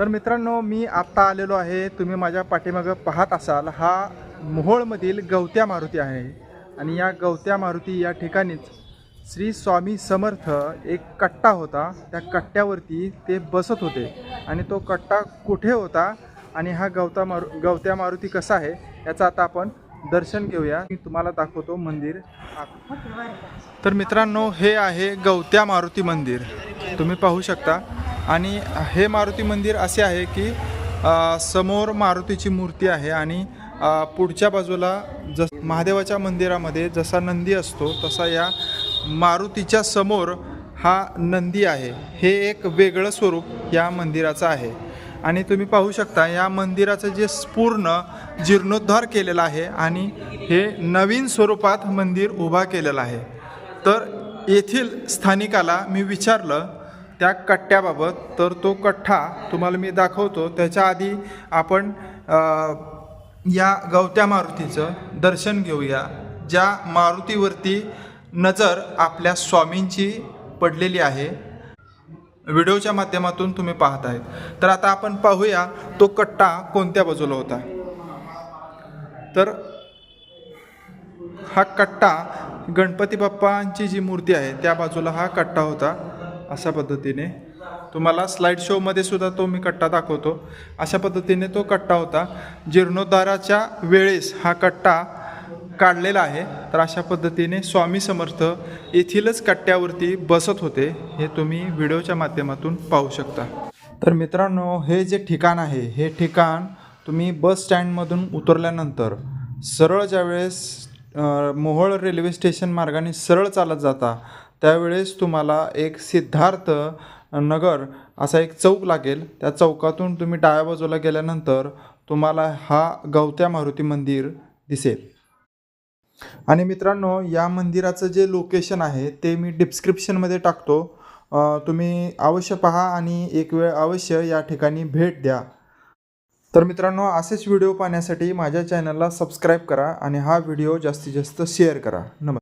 तर मित्रांनो मी आत्ता आलेलो आहे. तुम्ही माझ्या पाठीमागं पाहत असाल हा मोहोळमधील गवत्या मारुती आहे. आणि या गवत्या मारुती या ठिकाणीच श्री स्वामी समर्थ एक कट्टा होता. त्या कट्ट्यावरती ते बसत होते. आणि तो कट्टा कुठे होता आणि हा गवता मारु गवत्या मारुती कसा आहे याचं आता आपण दर्शन घेऊया. मी तुम्हाला दाखवतो मंदिर. तर मित्रांनो हे आहे गवत्या मारुती मंदिर. तुम्ही पाहू शकता. आणि हे मारुती मंदिर असे आहे की समोर मारुतीची मूर्ती आहे आणि पुढच्या बाजूला जस महादेवाच्या मंदिरामध्ये जसा नंदी असतो तसा या मारुतीच्या समोर हा नंदी आहे. हे एक वेगळं स्वरूप या मंदिराचं आहे. आणि तुम्ही पाहू शकता या मंदिराचं जे पूर्ण जीर्णोद्धार केलेला आहे आणि हे नवीन स्वरूपात मंदिर उभा केलेलं आहे. तर येथील स्थानिकाला मी विचारलं त्या कट्ट्याबाबत तर तो कट्टा तुम्हाला मी दाखवतो. त्याच्या आधी आपण या गवत्या मारुतीचं दर्शन घेऊया ज्या मारुतीवरती नजर आपल्या स्वामींची पडलेली आहे. व्हिडिओच्या माध्यमातून तुम्ही पाहत आहेत तर आता आपण पाहूया तो कट्टा कोणत्या बाजूला होता. तर हा कट्टा गणपती बाप्पांची जी मूर्ती आहे त्या बाजूला हा कट्टा होता. अशा पद्धतीने. तुम्हाला स्लाईड शोमध्ये सुद्धा तो मी कट्टा दाखवतो. अशा पद्धतीने तो कट्टा होता. जीर्णोद्धाराच्या वेळेस हा कट्टा काढलेला आहे. तर अशा पद्धतीने स्वामी समर्थ येथीलच कट्ट्यावरती बसत होते. हे तुम्ही व्हिडिओच्या माध्यमातून पाहू शकता. तर मित्रांनो हे जे ठिकाण आहे हे ठिकाण तुम्ही बस स्टँडमधून उतरल्यानंतर सरळ ज्यावेळेस मोहोळ रेल्वे स्टेशन मार्गाने सरळ चालत जाता त्यावेळेस तुम्हाला एक सिद्धार्थ नगर असा एक चौक लागेल. त्या चौकातून तुम्ही डाव्या बाजूला गेल्यानंतर तुम्हाला हा गवत्या मारुती मंदिर दिसेल. आणि मित्रांनो या मंदिराचं जे लोकेशन आहे ते मी डिस्क्रिप्शनमध्ये टाकतो. तुम्ही अवश्य पहा आणि एक वेळ अवश्य या ठिकाणी भेट द्या. तर मित्रांनो असेच व्हिडिओ पाहण्यासाठी माझ्या चॅनलला सबस्क्राईब करा आणि हा व्हिडिओ जास्तीत जास्त शेअर करा. नमस्कार.